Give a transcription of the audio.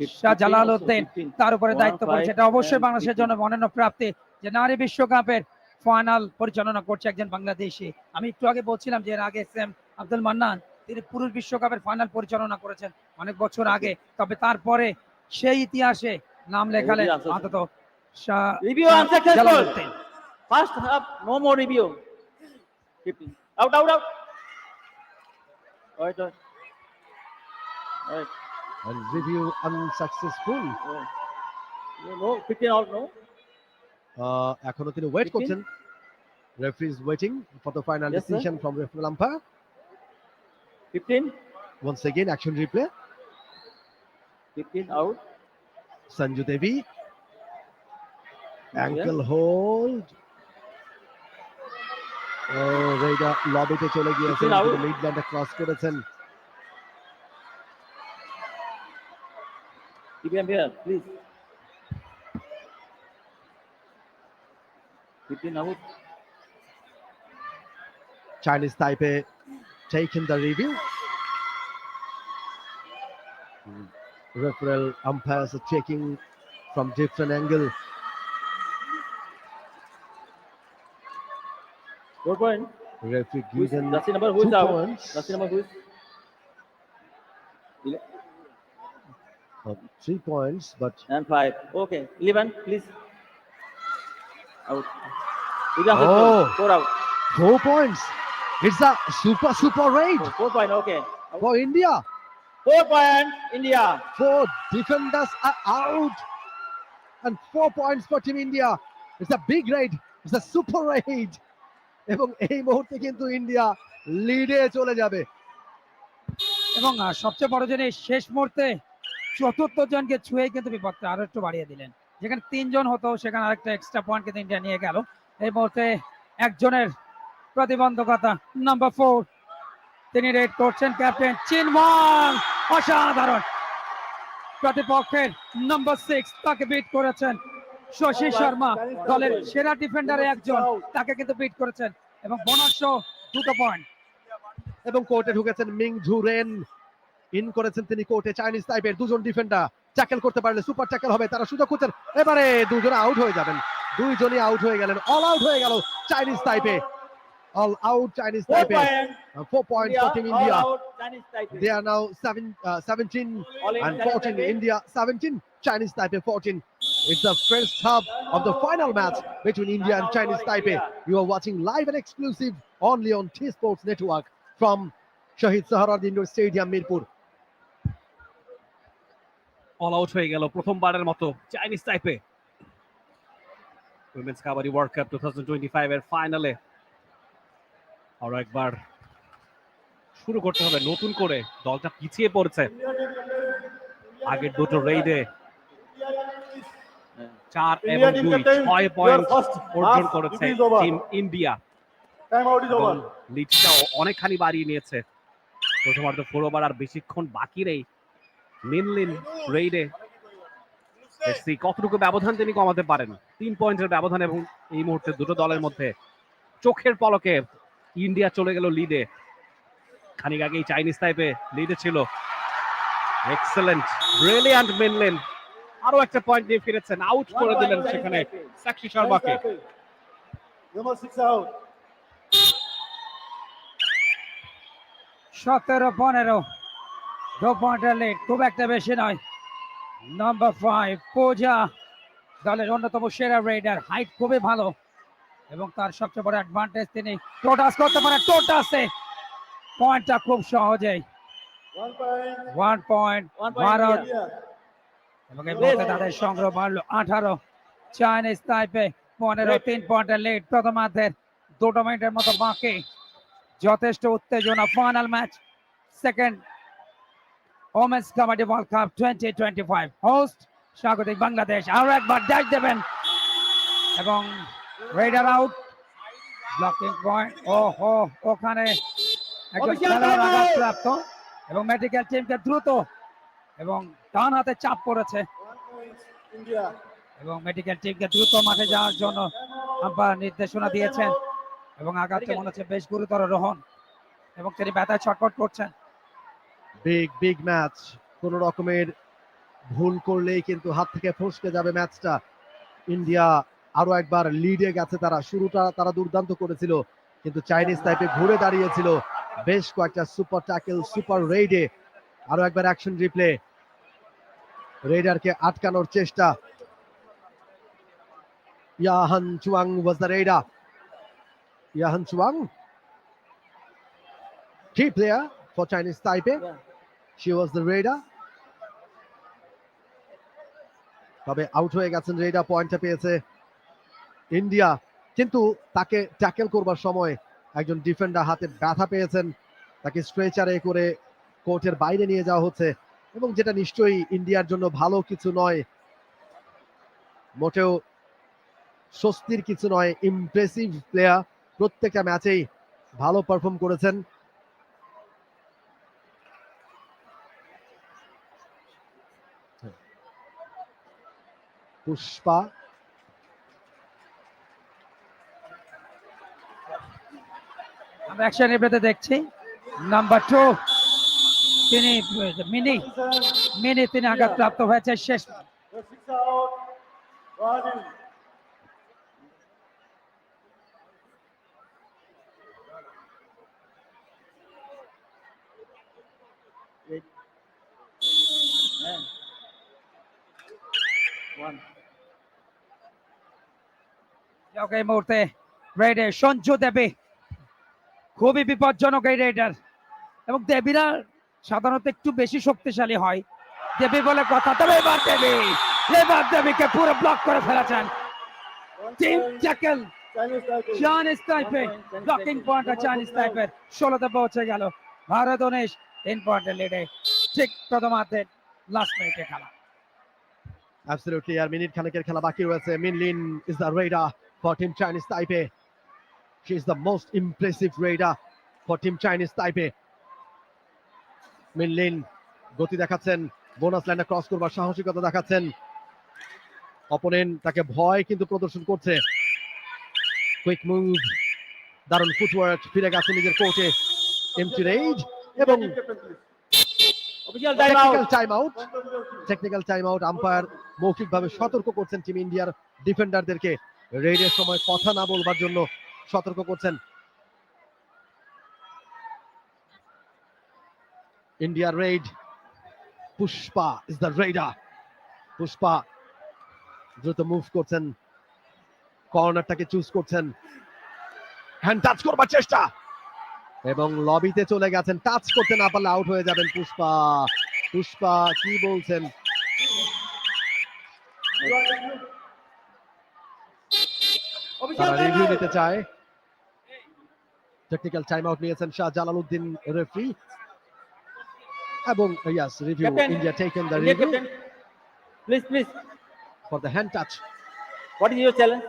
Shah also, Jalaluddin তার উপরে দায়িত্ব পড়েছে এটা অবশ্যই বাংলাদেশের জন্য অনন্য প্রাপ্তি যে নারী বিশ্বকাপের ফাইনাল পরিচালনা করছে একজন বাংলাদেশি আমি একটু আগে বলছিলাম যে এর আগে এম আব্দুল মান্নান তিনি পুরুষ বিশ্বকাপের ফাইনাল পরিচালনা করেছেন অনেক বছর আগে তবে তারপরে সেই ইতিহাসে নাম লেখালেন. অন্তত. Jalaluddin First half, no more review. 15. Out, out, out. Alright, alright. Alright. And review unsuccessful. alright. No, no, 15 out, no. Uh, এখনও তিনি ওয়েট 15? করছেন referee is waiting for the final Yes, sir. Decision from referral umpire 15. once again action replay 15 out. Sanju Devi Yeah. Ankle hold ও রেইডা লবিতে চলে গিয়েছেন Fifteen out. তিনি মিডল্যান্ডে cross করেছেন TPM here, please. 15 out. Chinese Taipei taking the review. Mm, Referral umpires are checking from different angle. Four point. Referee Who is, given that's the number who two is points, number who is. Uh, three points, but And five. Okay. 11, please. Out. 11 Oh. Four out. four points. It's a super super raid Four, four point. Okay. Out. for India. Four point. India. Four defenders are out, and four points for Team India. It's a big raid. It's a super raid. এবং এই মুহূর্তে কিন্তু India লিডে চলে যাবে এবং সবচেয়ে বড় জিনিস শেষ মুহূর্তে চতুর্থ জনকে ছুঁয়ে কিন্তু বিপদটা আরও একটু বাড়িয়ে দিলেন। যেখানে তিনজন হতো, সেখানে আরেকটা এক্সট্রা পয়েন্ট কিন্তু ইন্ডিয়া নিয়ে গেল। এই মুহূর্তে একজনের প্রতিবন্ধকতা নাম্বার ফোর তিনি রেড করছেন ক্যাপ্টেন চিনওয়াং অসাধারণ। প্রতিপক্ষের নাম্বার সিক্স তাকে বিট করেছেন শশী শর্মা, দলের সেরা ডিফেন্ডারে একজন, তাকে কিন্তু বিট করেছেন। এবং বোনাস দুটো পয়েন্ট এবং কোর্টে ঢুকেছেন মিং ঝুরেন ইন করেছেন তিনি কোর্টে চাইনিজ টাইপের দুজন ডিফেন্ডার ট্যাকেল করতে পারলে সুপার ট্যাকেল হবে তারা সুযোগ করছেন এবারে দুজনে আউট হয়ে যাবেন দুইজনই আউট হয়ে গেলেন অল আউট হয়ে গেল Chinese Taipei all out Chinese Taipei. Four point for team India uh, 17 All in and Chinese 14 Taipei. India 17 Chinese Taipei 14 it's the first half of the final match between India and Chinese Taipei you are watching live and exclusive only on T Sports Network from Shahid Saharad Indoor Stadium Mirpur all out হয়ে গেল প্রথমবারের মতো Chinese Taipei women's kabaddi world cup two thousand twenty five এর ফাইনালে আরও একবার শুরু করতে হবে নতুন করে। দলটা পিছিয়ে পড়ছে। আগের দুটো রেইডে চার এবং দুই ছয় পয়েন্ট অর্জন করেছে. Team India Time out is এবং over. লিডটা অনেকখানি বাড়িয়ে নিয়েছে। প্রথমার্ধ ফোর ওভার আর বেশিক্ষণ বাকি নেই। মিনলিন রেইডে দেখছি কতটুকু ব্যবধান তিনি কমাতে পারেন? তিন পয়েন্টের ব্যবধান এবং এই মুহূর্তে দুটো দলের মধ্যে চোখের পলকে ইন্ডিয়া চলে গেল লিডে খানিক আগেই চাইনিজ টাইপে লিডে ছিল। এক্সেলেন্ট ব্রিলিয়ান্ট মিনলিন আরও একটা পয়েন্ট নিয়ে ফিরেছেন। আউট করে দিলেন সেখানে. সাক্ষী শর্মাকে সতেরো পনেরো। দু পয়েন্টের লিড খুব একটা বেশি নয় নাম্বার ফাইভ পূজা দলের অন্যতম সেরা রেডার হাইট খুবই ভালো। এবং তার সবচেয়ে বড় অ্যাডভান্টেজ তিনি টোটাস করতে পারেন। টোটাসে পয়েন্টটা খুব সহজেই। ওয়ান পয়েন্ট ভারত. এবং এই মুহূর্তে তাদের সংগ্রহ বাড়লো আঠারো। চাইনিজ তাইপে পনেরো, তিন পয়েন্টের লিড প্রথমার্ধের দুটো মিনিটের মতো বাকি। যথেষ্ট উত্তেজনা। Final match second women's kabaddi world cup twenty twenty five host স্বাগতিক বাংলাদেশ। আরও একবার ডাক দেবেন। এবং রেডার আউট ব্লকিং পয়েন্ট ও হো ওখানে একজন খেলোয়াড়! আঘাতপ্রাপ্ত। এবং মেডিকেল টিমকে দ্রুত এবং ডান হাতে চাপ পড়েছে. এবং মেডিকেল টিমকে দ্রুত মাঠে যাওয়ার জন্য আম্পায়ার নির্দেশনা দিয়েছেন। এবং আঘাতটা মনে হচ্ছে বেশ গুরুতর রোহন। এবং তিনি ব্যথায় ছটফট করছেন। বিগ বিগ ম্যাচ কোন রকমের ভুল করলেই কিন্তু হাত থেকে ফসকে যাবে ম্যাচটা ইন্ডিয়া আরও একবার লিডে গেছে তারা। শুরুটা তারা দুর্দান্ত করেছিল, কিন্তু চাইনিজ টাইপে ঘুরে দাঁড়িয়েছিল। বেশ কয়েকটা সুপার ট্যাকেল সুপার রেইডে আরও একবার অ্যাকশন রিপ্লে রেডারকে আটকানোর চেষ্টা। Yahan Chuang was the raider Yahan Chuang player for Chinese Taipei. Yeah. She was the raider. তবে আউট হয়ে গেছেন রেডার পয়েন্টটা পেয়েছে ইন্ডিয়া কিন্তু তাকে ট্যাকেল করবার সময় একজন ডিফেন্ডার হাতে ব্যথা পেয়েছেন। তাকে স্ট্রেচারে করে কোর্টের বাইরে নিয়ে যাওয়া হচ্ছে। এবং যেটা নিশ্চয়ই ইন্ডিয়ার জন্য ভালো কিছু নয়, মোটেও স্বস্তির কিছু নয়। ইমপ্রেসিভ প্লেয়ার প্রত্যেকটা ম্যাচেই ভালো পারফর্ম করেছেন। পুষ্পা আমরা অ্যাকশন রিপ্লেতে দেখছি নাম্বার টু তিনি মিনি মিনি তিনি আঘাতপ্রাপ্ত হয়েছে শেষ. One. যাক, এই মুহূর্তে রেডে সঞ্জু দেবী খুবই বিপজ্জনক এই রেডার এবং দেবীরা সাধারণত একটু বেশি শক্তিশালী হয়। দেবী বলে কথা তবে এবার দেবী এবার দেবীকে পুরো ব্লক করে ফেলেছেন। টিম চাইনিজ ব্লকিং চাইনিজ টাইপের ষোলোতে পৌঁছে গেল ভারত উনিশ তিন পয়েন্টের লিডে ঠিক প্রথমার্ধের লাস্ট মিনিটে খেলা। অ্যাবসলিউটলি আর মিনিট খানেকের খেলা বাকি রয়েছে। Minlin is the raider for team Chinese Taipei she is the most impressive raider for team Chinese Taipei Minlin গতি দেখাচ্ছেন বোনাস লাইনে ক্রস করবার সাহসিকতা দেখাচ্ছেন। অপোনেন্ট তাকে ভয় কিন্তু প্রদর্শন করছে। কুইক মুভ দারুণ ফুটওয়ার্ক ফিরে গেছে নিজের কোর্টে এমটি রেইড এবং time out. Technical time out umpire মৌখিকভাবে সতর্ক করছেন টিম ইন্ডিয়ার ডিফেন্ডারদেরকে রেডের সময় কথা না বলবার জন্য সতর্ক করছেন India raid Pushpa is the raider Pushpa দ্রুত মুভ করছেন। কর্নারটাকে চুজ করছেন। হ্যান্ড টাচ করবার চেষ্টা। এবং লবিতে চলে গেছেন। টাচ করতে না পারলে আউট হয়ে যাবেন পুষ্পা। পুষ্পা, কি বলছেন? তারা time রিভিউ out. নিতে চায় টেকনিক্যাল টাইম আউট নিয়েছেন শাহ জালালউদ্দিন রেফারি এবং yes review Captain, India taken the India review captain. Please, please. For the hand touch What is your challenge?